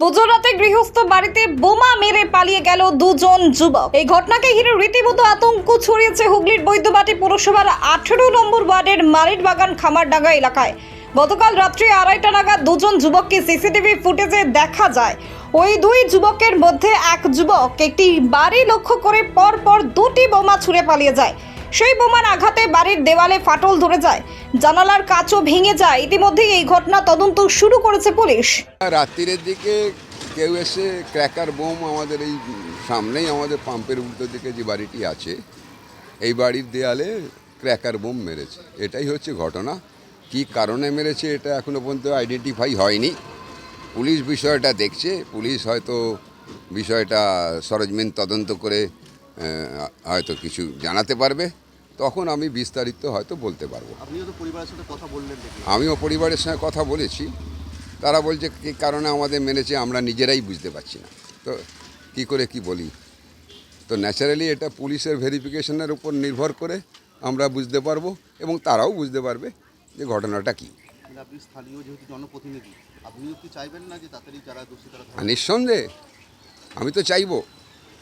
পুজোর রাতে গৃহস্থ বাড়িতে বোমা মেরে পালিয়ে গেল দুজন যুবক। এই ঘটনাকে ঘিরে রীতিমতো আতঙ্ক ছড়িয়েছে হুগলির বৈদ্যবাটি পুরসভার আঠেরো নম্বর ওয়ার্ডের মারিট বাগান খামারডাঙ্গা এলাকায়। গতকাল রাত্রি আড়াইটা নাগাদ দুজন যুবককে সিসিটিভি ফুটেজে দেখা যায়। ওই দুই যুবকের মধ্যে এক যুবক একটি বাড়ি লক্ষ্য করে পর পর দুটি বোমা ছুঁড়ে পালিয়ে যায়। সেই বোমার আঘাতে বাড়ির দেওয়ালে ফাটল ধরে যায়। জানালার কাচও ভেঙে যায়। ইতিমধ্যেই এই ঘটনা তদন্ত শুরু করেছে পুলিশ। রাত্রিরের দিকে কেউ এসে ক্র্যাকার বোম আমাদের এই সামনেই আমাদের পাম্পের উল্টো দিকে যে বাড়িটি আছে, এই বাড়ির দেয়ালে ক্র্যাকার বোম মেরেছে। এটাই হচ্ছে ঘটনা। কি কারণে মেরেছে এটা এখনও পর্যন্ত আইডেন্টিফাই হয়নি। পুলিশ বিষয়টা দেখছে। পুলিশ হয়তো বিষয়টা সরজমিন তদন্ত করে হয়তো কিছু জানাতে পারবে। তখন আমি বিস্তারিত হয়তো বলতে পারব। আপনিও তো পরিবারের সাথে কথা বললেন আমিও পরিবারের সঙ্গে কথা বলেছি। তারা বলছে কী কারণে আমাদের মেনেছে আমরা নিজেরাই বুঝতে পারছি না? তো কি করে কি বলি? তো ন্যাচারালি এটা পুলিশের ভেরিফিকেশনের উপর নির্ভর করে আমরা বুঝতে পারব এবং তারাও বুঝতে পারবে যে ঘটনাটা কী। আপনি স্থানীয় যেহেতু জনপ্রতিনিধি আপনিও কি চাইবেন না যে তাড়াতাড়ি যারা দোষী তারা নিঃসন্দেহে আমি তো চাইব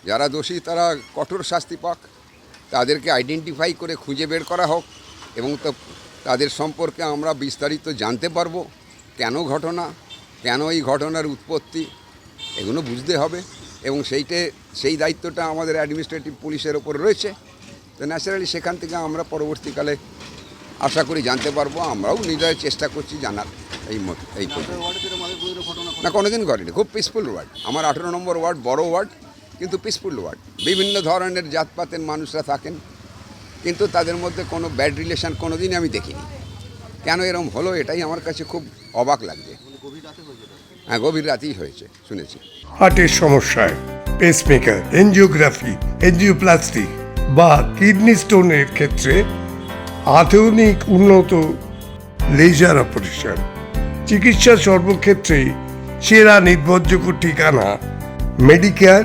যারা দোষী তারা কঠোর শাস্তি পাক। তাদেরকে আইডেন্টিফাই করে খুঁজে বের করা হোক এবং তো তাদের সম্পর্কে আমরা বিস্তারিত জানতে পারব কেন ঘটনা কেন এই ঘটনার উৎপত্তি এগুলো বুঝতে হবে এবং সেইটে সেই দায়িত্বটা আমাদের অ্যাডমিনিস্ট্রেটিভ পুলিশের ওপর রয়েছে। তো ন্যাচারালি সেখান থেকে আমরা পরবর্তীকালে আশা করি জানতে পারব আমরাও নিজেরাই চেষ্টা করছি জানার এই এই ঘটনা না কোনোদিন করিনি খুব পিসফুল ওয়ার্ড আমার আঠেরো নম্বর ওয়ার্ড বড় ওয়ার্ড। কিন্তু পিসফুল ওয়ার্ড বিভিন্ন ধরনের জাতপাতের মানুষরা থাকেন, কিন্তু তাদের মধ্যে কোনো ব্যাড রিলেশন কোনো দিনই আমি দেখিনি। কেন এরম হলো এটাই আমার কাছে খুব অবাক লাগছে। হয়ে, গভীর রাতেই হয়েছে, শুনেছি। হার্টের সমস্যায় পেসমেকার এনজিওগ্রাফি এনজিওপ্লাস্টি বা কিডনি স্টোনের ক্ষেত্রে আধুনিক, উন্নত লেজার অপারেশন চিকিৎসা সর্বক্ষেত্রেই সেরা নির্ভরযোগ্য ঠিকানা Medicare